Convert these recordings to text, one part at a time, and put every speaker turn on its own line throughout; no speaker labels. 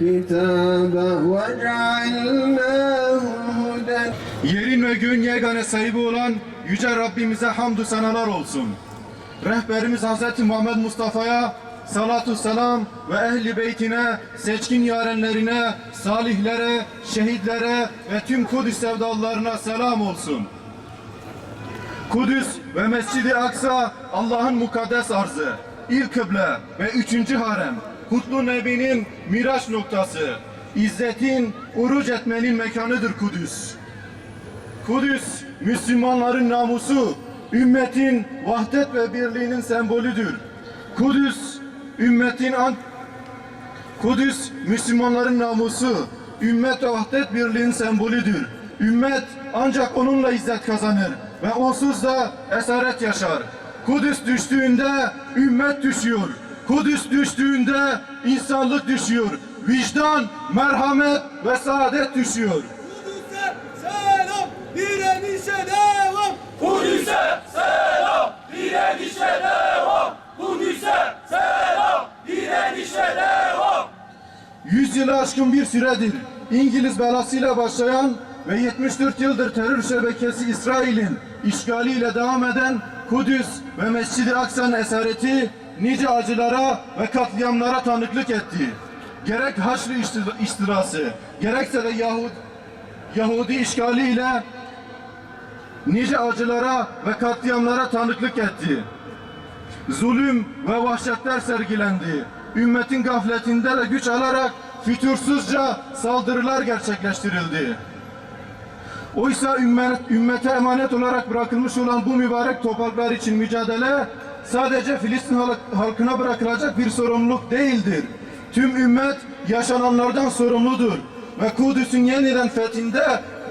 الكتاب وجعلناه هدى
Yerin ve göğün yegane sahibi olan Yüce Rabbimize hamdü senalar olsun. Rehberimiz Hz. Muhammed Mustafa'ya salatu selam ve ehli beytine, seçkin yarenlerine, salihlere, şehitlere ve tüm Kudüs sevdalılarına selam olsun. Kudüs ve Mescid-i Aksa Allah'ın mukaddes arzı, ilk kıble ve üçüncü harem, Kutlu Nebi'nin miraç noktası, İzzetin, uruc etmenin mekanıdır Kudüs. Kudüs, Müslümanların namusu, ümmetin vahdet ve birliğinin sembolüdür. Kudüs, ümmetin an Kudüs, Müslümanların namusu, ümmet ve vahdet birliğinin sembolüdür. Ümmet ancak onunla izzet kazanır ve onsuz da esaret yaşar. Kudüs düştüğünde ümmet düşüyor. Kudüs düştüğünde insanlık düşüyor. Vicdan, merhamet ve saadet düşüyor.
Kudüs'e selam, direnişe devam.
Kudüs'e selam, direnişe devam. Kudüs'e selam, direnişe devam.
Yüzyılı aşkın bir süredir İngiliz belasıyla başlayan ve 74 yıldır terör şebekesi İsrail'in işgaliyle devam eden Kudüs ve Mescid-i Aksa'nın esareti nice acılara ve katliamlara tanıklık etti. Gerek Haçlı istilası, gerekse de Yahud, Yahudi işgaliyle nice acılara ve katliamlara tanıklık etti zulüm ve vahşetler sergilendi. Ümmetin gafletinde de güç alarak fütursuzca saldırılar gerçekleştirildi. Oysa ümmet, ümmete emanet olarak bırakılmış olan bu mübarek topraklar için mücadele sadece Filistin halk- halkına bırakılacak bir sorumluluk değildir. Tüm ümmet yaşananlardan sorumludur ve Kudüs'ün yeniden fethinde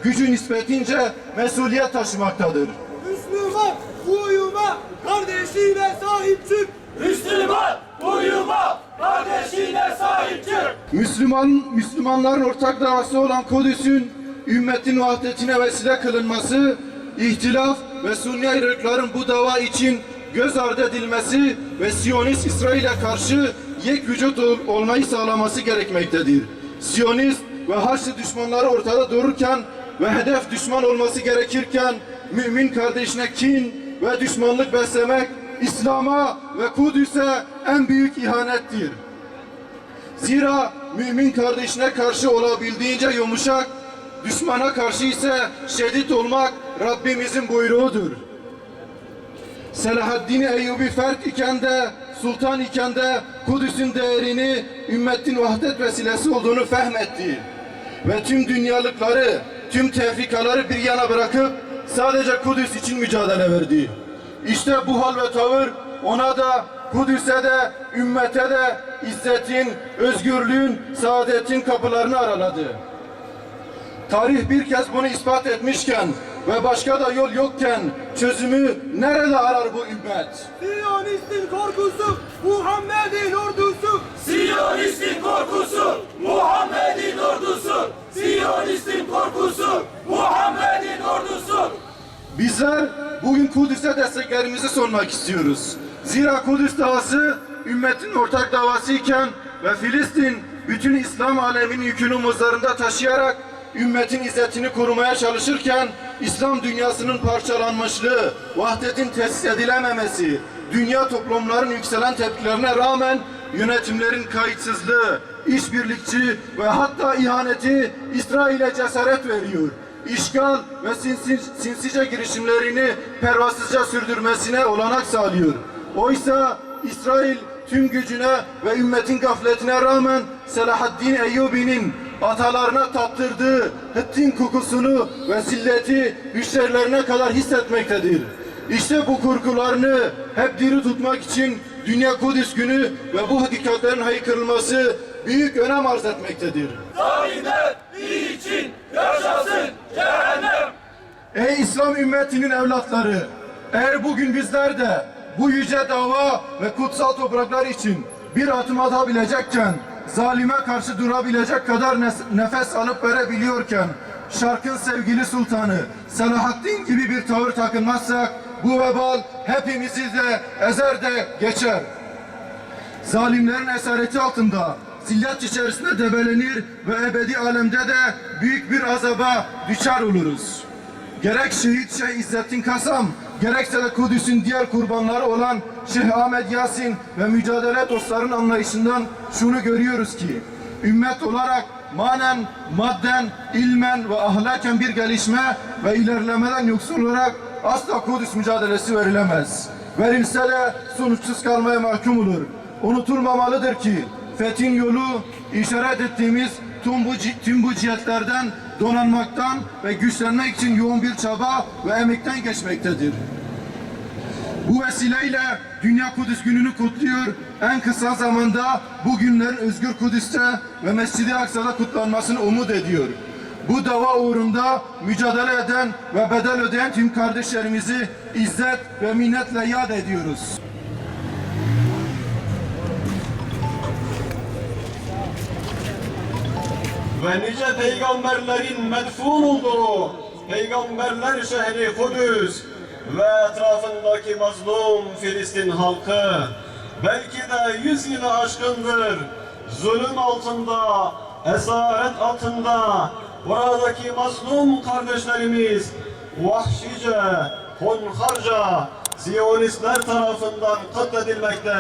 gücü nispetince mesuliyet taşımaktadır.
Müslüman uyuma, kardeşine sahip çık.
Müslüman uyuma, kardeşine sahip çık.
Müslüman Müslümanların ortak davası olan Kudüs'ün ümmetin vahdetine vesile kılınması, ihtilaf ve Sunni ayrılıkların bu dava için göz ardı edilmesi ve Siyonist İsrail'e karşı yek vücut ol- olmayı sağlaması gerekmektedir. Siyonist ve Haçlı düşmanları ortada dururken ve hedef düşman olması gerekirken mümin kardeşine kin ve düşmanlık beslemek İslam'a ve Kudüs'e en büyük ihanettir. Zira mümin kardeşine karşı olabildiğince yumuşak, düşmana karşı ise şiddet olmak Rabbimizin buyruğudur. Selahaddin Eyyubi fert iken de, sultan iken de Kudüs'ün değerini ümmetin vahdet vesilesi olduğunu fehmetti. Ve tüm dünyalıkları, tüm tefrikaları bir yana bırakıp sadece Kudüs için mücadele verdi. İşte bu hal ve tavır ona da Kudüs'e de ümmete de izzetin, özgürlüğün, saadetin kapılarını araladı. Tarih bir kez bunu ispat etmişken ve başka da yol yokken çözümü nerede arar bu ümmet?
Siyonistin korkusu, Muhammed'in ordusu.
Siyonistin korkusu, Muhammed'in ordusu. Siyonistin korkusu, Muhammed'in ordusu.
Bizler bugün Kudüs'e desteklerimizi sunmak istiyoruz. Zira Kudüs davası ümmetin ortak davası iken ve Filistin bütün İslam aleminin yükünü omuzlarında taşıyarak ümmetin izzetini korumaya çalışırken İslam dünyasının parçalanmışlığı, vahdetin tesis edilememesi, dünya toplumların yükselen tepkilerine rağmen yönetimlerin kayıtsızlığı, işbirlikçi ve hatta ihaneti İsrail'e cesaret veriyor. İşgal ve sinsi, sinsice girişimlerini pervasızca sürdürmesine olanak sağlıyor. Oysa İsrail tüm gücüne ve ümmetin gafletine rağmen Selahaddin Eyyubi'nin atalarına tattırdığı Hittin kokusunu ve zilleti güçlerine kadar hissetmektedir. İşte bu kurgularını hep diri tutmak için Dünya Kudüs Günü ve bu hakikatlerin haykırılması büyük önem arz etmektedir.
Zalimler için yaşasın cehennem.
Ey İslam ümmetinin evlatları! Eğer bugün bizler de bu yüce dava ve kutsal topraklar için bir adım atabilecekken, zalime karşı durabilecek kadar nefes alıp verebiliyorken, şarkın sevgili sultanı Selahaddin gibi bir tavır takınmazsak, bu vebal hepimizi de ezer de geçer. Zalimlerin esareti altında zillet içerisinde debelenir ve ebedi alemde de büyük bir azaba düşer oluruz. Gerek şehit Şeyh İzzettin Kasam, gerekse de Kudüs'ün diğer kurbanları olan Şeyh Ahmet Yasin ve mücadele dostların anlayışından şunu görüyoruz ki, ümmet olarak manen, madden, ilmen ve ahlaken bir gelişme ve ilerlemeden yoksul olarak asla Kudüs mücadelesi verilemez. Verilse de sonuçsuz kalmaya mahkum olur. Unutulmamalıdır ki fethin yolu işaret ettiğimiz tüm bu, tüm bu cihetlerden donanmaktan ve güçlenmek için yoğun bir çaba ve emekten geçmektedir. Bu vesileyle Dünya Kudüs Günü'nü kutluyor. En kısa zamanda bu günlerin Özgür Kudüs'te ve Mescid-i Aksa'da kutlanmasını umut ediyor. Bu dava uğrunda mücadele eden ve bedel ödeyen tüm kardeşlerimizi izzet ve minnetle yad ediyoruz.
Ve nice peygamberlerin medfun olduğu peygamberler şehri Kudüs ve etrafındaki mazlum Filistin halkı belki de yüz yılı aşkındır. Zulüm altında, esaret altında buradaki mazlum kardeşlerimiz vahşice, hunharca Siyonistler tarafından katledilmekte